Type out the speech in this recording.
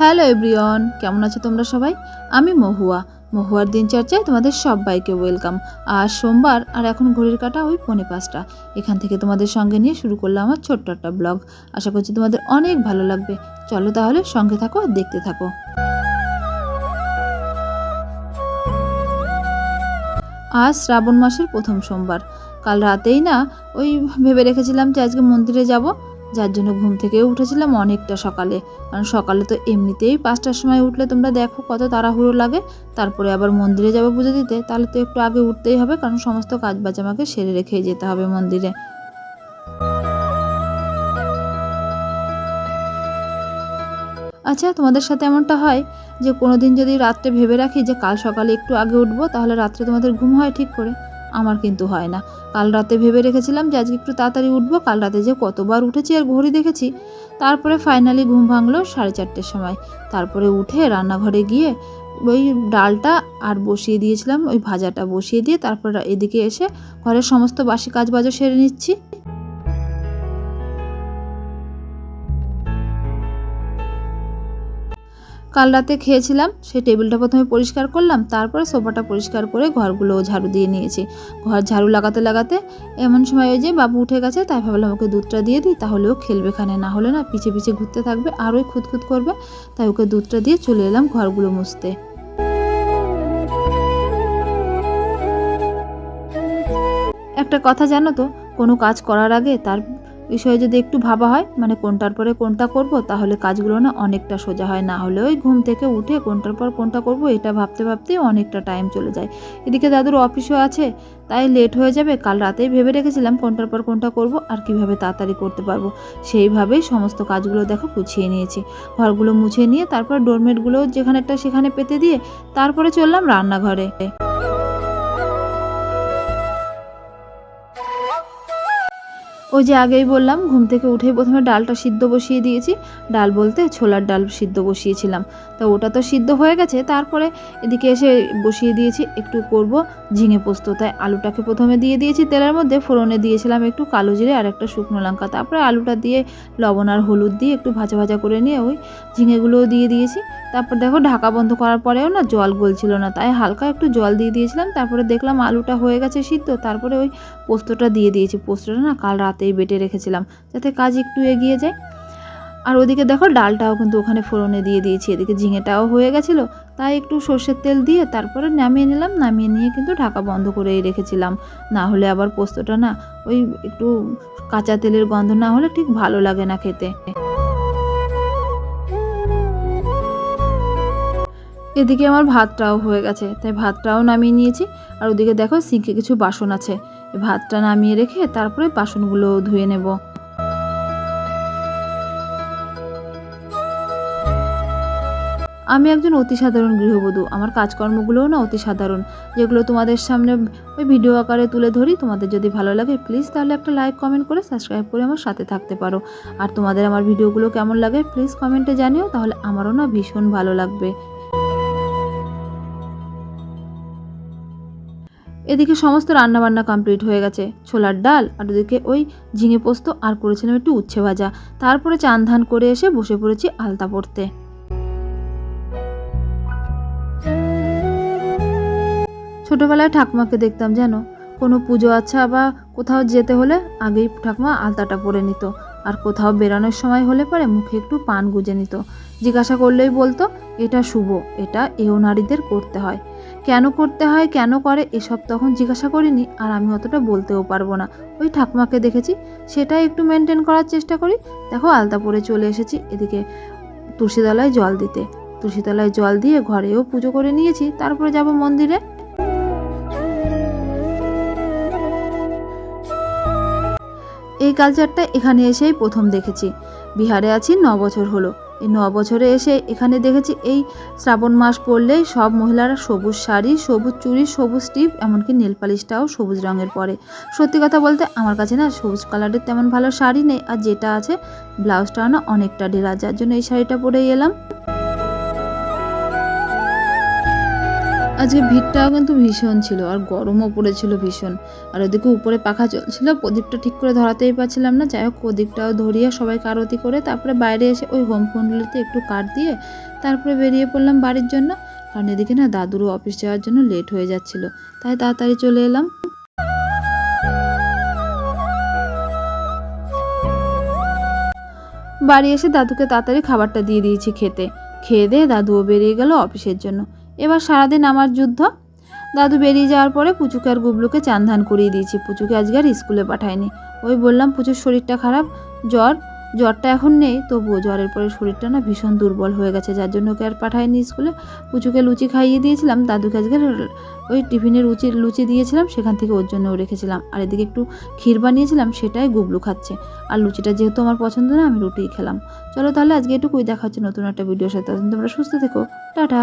Hello everyone, কেমন আছো তোমরা সবাই? আমি মহুয়া। মহুয়ার দিনচর্চায় তোমাদের সবাইকে ওয়েলকাম। আজ সোমবার, আর এখন ঘড়ির কাটা ওই পৌনে পাঁচটা। এখান থেকে তোমাদের সঙ্গে নিয়ে শুরু করলাম আমার ছোট্ট একটা ব্লগ। আশা করছি তোমাদের অনেক ভালো লাগবে। চলো তাহলে সঙ্গে থাকো আর দেখতে থাকো। আজ শ্রাবণ মাসের প্রথম সোমবার। কাল রাতেই না, ওই ভেবে রেখেছিলাম যে আজকে মন্দিরে যাব। যার জন্য ঘুম থেকে উঠেছিলাম অনেকটা সকালে। কারণ সকালে তো এমনিতেই পাঁচটার সময় উঠলে তোমরা দেখো কত তাড়াহুড়ো লাগে। তারপরে আবার মন্দিরে যাব পুজো দিতে, তাহলে তো একটু আগে উঠতেই হবে, কারণ সমস্ত কাজ বাজ আমাকে সেরে রেখেই যেতে হবে মন্দিরে। আচ্ছা তোমাদের সাথে এমনটা হয় যে কোনো দিন যদি রাত্রে ভেবে রাখি যে কাল সকালে একটু আগে উঠবো, তাহলে রাত্রে তোমাদের ঘুম হয় ঠিক করে? আমার কিন্তু হয় না। কাল রাতে ভেবে রেখেছিলাম যে আজকে একটু তাড়াতাড়ি উঠবো, কাল রাতে যে কতবার উঠেছি আর ঘড়ি দেখেছি। তারপরে ফাইনালি ঘুম ভাঙলো সাড়ে চারটের সময়। তারপরে উঠে রান্নাঘরে গিয়ে ওই ডালটা আর বসিয়ে দিয়েছিলাম, ওই ভাজাটা বসিয়ে দিয়ে তারপর এদিকে এসে ঘরের সমস্ত বাসি কাজ বাজও সেরে নিচ্ছি। কাল রাতে খেয়েছিলাম, সেই টেবিলটা প্রথমে পরিষ্কার করলাম, তারপরে সোফাটা পরিষ্কার করে ঘরগুলো ঝাড়ু দিয়ে নিয়েছি। ঘর ঝাড়ু লাগাতে লাগাতে এমন সময় ওই যে বাবু উঠে গেছে, তাই ভাবলাম ওকে দুধটা দিয়ে দিই তাহলেও খেলবে খানে, না হলে না পিছে পিছে ঘুরতে থাকবে, আরোই খুঁতখুত করবে, তাই ওকে দুধটা দিয়ে চলে এলাম ঘরগুলো মুছতে। একটা কথা জানো তো, কোনো কাজ করার আগে তার বিষয়ে যদি একটু ভাবা হয় মানে কোনটার পরে কোনটা করব, তাহলে কাজগুলো না অনেকটা সোজা হয়। না হলে ওই ঘুম থেকে উঠে কোনটার পর কোনটা করব, এটা ভাবতে ভাবতে অনেকটা টাইম চলে যায়। এদিকে দাদুর অফিসও আছে, তাই লেট হয়ে যাবে। কাল রাতেই ভেবে রেখেছিলাম কোনটার পর কোনটা করব, আর কীভাবে তাড়াতাড়ি করতে পারব। সেইভাবেই সমস্ত কাজগুলো দেখো গুছিয়ে নিয়েছি। ঘরগুলো মুছে নিয়ে, তারপর ডোরমেটগুলো যেখানেটা সেখানে পেতে দিয়ে, তারপরে চললাম রান্নাঘরে। ওই যে আগেই বললাম, ঘুম থেকে উঠেই প্রথমে ডালটা সিদ্ধ বসিয়ে দিয়েছি। ডাল বলতে ছোলার ডাল সিদ্ধ বসিয়েছিলাম। তো ওটা তো সিদ্ধ হয়ে গেছে, তারপরে এদিকে এসে বসিয়ে দিয়েছি, একটু করব ঝিঙে পোস্ত। তাই আলুটাকে প্রথমে দিয়ে দিয়েছি তেলের মধ্যে, ফোড়নে দিয়েছিলাম একটু কালো জিরে আর একটা শুকনো লঙ্কা। তারপরে আলুটা দিয়ে লবণ আর হলুদ দিয়ে একটু ভাজা ভাজা করে নিয়ে ওই ঝিঙেগুলোও দিয়ে দিয়েছি। তারপর দেখো ঢাকা বন্ধ করার পরেও না জল গলছিল না, তাই হালকা একটু জল দিয়ে দিয়েছিলাম, তারপরে দেখলাম আলুটা হয়ে গেছে সিদ্ধ, তারপরে ওই পোস্তটা দিয়ে দিয়েছি, পোস্তটা না কাল রাতেই বেটে রেখেছিলাম, যাতে কাজ একটু এগিয়ে যায়। আর ওদিকে দেখো ডালটাও কিন্তু ওখানে ফোড়নে দিয়ে দিয়েছি, এদিকে ঝিঙেটাও হয়ে গেছিল, তাই একটু সর্ষের তেল দিয়ে তারপরে নামিয়ে নিলাম, নামিয়ে নিয়ে কিন্তু ঢাকা বন্ধ করেই রেখেছিলাম, না হলে আবার পোস্তটা না ওই একটু কাঁচা তেলের গন্ধ না হলে ঠিক ভালো লাগে না খেতে। এদিকে আমার ভাতটাও হয়ে গেছে, তাই ভাতটাও নামিয়ে নিয়েছি। আর ওদিকে দেখো সিঙ্কে কিছু বাসন আছে। ভাতটা নামিয়ে রেখে তারপরে বাসনগুলো ধুয়ে নেব। আমি একজন অতি সাধারণ গৃহবধূ। আমার কাজকর্মগুলোও না অতি সাধারণ। যেগুলো তোমাদের সামনে ওই ভিডিও আকারে তুলে ধরি, তোমাদের যদি ভালো লাগে প্লিজ তাহলে একটা লাইক, কমেন্ট করে সাবস্ক্রাইব করে আমার সাথে থাকতে পারো। আর তোমাদের আমার ভিডিওগুলো কেমন লাগে প্লিজ কমেন্টে জানিও, তাহলে আমারও না ভীষণ ভালো লাগবে। এদিকে সমস্ত রান্নাবান্না কমপ্লিট হয়ে গেছে। ছোলার ডাল আর ওদিকে ওই ঝিঙে পোস্ত আর করেছিলাম একটু উচ্ছে ভাজা। তারপরে চান ধান করে এসে বসে পড়েছি আলতা পড়তে। ছোটবেলায় ঠাকুমাকে দেখতাম যেন, কোনো পুজো আচ্ছা বা কোথাও যেতে হলে আগেই ঠাকুমা আলতাটা পরে নিত। আর কোথাও বেরানোর সময় হলে পরে মুখে একটু পান গুজে নিত। জিজ্ঞাসা করলেই বলতো, এটা শুভ, এটা এও নারীদের করতে হয়। কেন করতে হয়, কেন করে, এসব তখন জিজ্ঞাসা করিনি, আর আমি অতটা বলতেও পারব না। ওই ঠাকুমাকে দেখেছি, সেটাই একটু মেনটেন করার চেষ্টা করি। দেখো, আলতা পরে চলে এসেছি এদিকে তুলসীতলায় জল দিতে। তুলসীতলায় জল দিয়ে ঘরেও পুজো করে নিয়েছি, তারপরে যাব মন্দিরে? এই কালচারটা এখানে এসেই প্রথম দেখেছি। বিহারে আছি ন বছর হলো। এই ন বছরে এসে এখানে দেখেছি এই শ্রাবণ মাস পড়লেই সব মহিলারা সবুজ শাড়ি, সবুজ চুড়ি, সবুজ টিপ, এমনকি নীলপালিশটাও সবুজ রঙের পরে। সত্যি কথা বলতে আমার কাছে না সবুজ কালারের তেমন ভালো শাড়ি নেই, আর যেটা আছে ব্লাউজটাও না অনেকটা ঢেলা যার জন্য এই শাড়িটা পরেই এলাম। আজকে ভিড়টাও কিন্তু ভীষণ ছিল আর গরমও পড়েছিল ভীষণ। আর ওদিকে উপরে পাখা চলছিল, প্রদীপটা ঠিক করে ধরাতেই পারছিলাম না। যাই হোক, প্রদীপটাও ধরিয়ে সবাইকে আরতি করে তারপরে বাইরে এসে ওই হোম কুণ্ডলিতে একটু কাঠ দিয়ে তারপরে বেরিয়ে পড়লাম বাড়ির জন্য। কারণ এদিকে না দাদুরও অফিস যাওয়ার জন্য লেট হয়ে যাচ্ছিল। তাই তাড়াতাড়ি চলে এলাম। বাড়ি এসে দাদুকে তাড়াতাড়ি খাবারটা দিয়ে দিয়েছি খেতে। খেয়ে দিয়ে দাদুও বেরিয়ে গেল অফিসের জন্য। এবার সারাদিন আমার যুদ্ধ। দাদু বেরিয়ে যাওয়ার পরে পুচুকে আর গুবলুকে চান ধান করিয়ে দিয়েছি। পুচুকে আজকে আর স্কুলে পাঠায়নি। ওই বললাম, পুচুর শরীরটা খারাপ, জ্বর, জ্বরটা এখন নেই, তবুও জ্বরের পরে শরীরটা না ভীষণ দুর্বল হয়ে গেছে, যার জন্য ওকে আর পাঠায়নি স্কুলে। পুচুকে লুচি খাইয়ে দিয়েছিলাম, দাদুকে আজকে ওই টিফিনের লুচি লুচি দিয়েছিলাম, সেখান থেকে ওর জন্যও রেখেছিলাম। আর এদিকে একটু ক্ষীর বানিয়েছিলাম, সেটাই গুবলু খাচ্ছে। আর লুচিটা যেহেতু আমার পছন্দ না, আমি রুটিই খেলাম। চলো তাহলে আজকে এটুকুই, দেখা হচ্ছে নতুন একটা ভিডিওর সাথে। তোমরা সুস্থ থেকো। টাটা!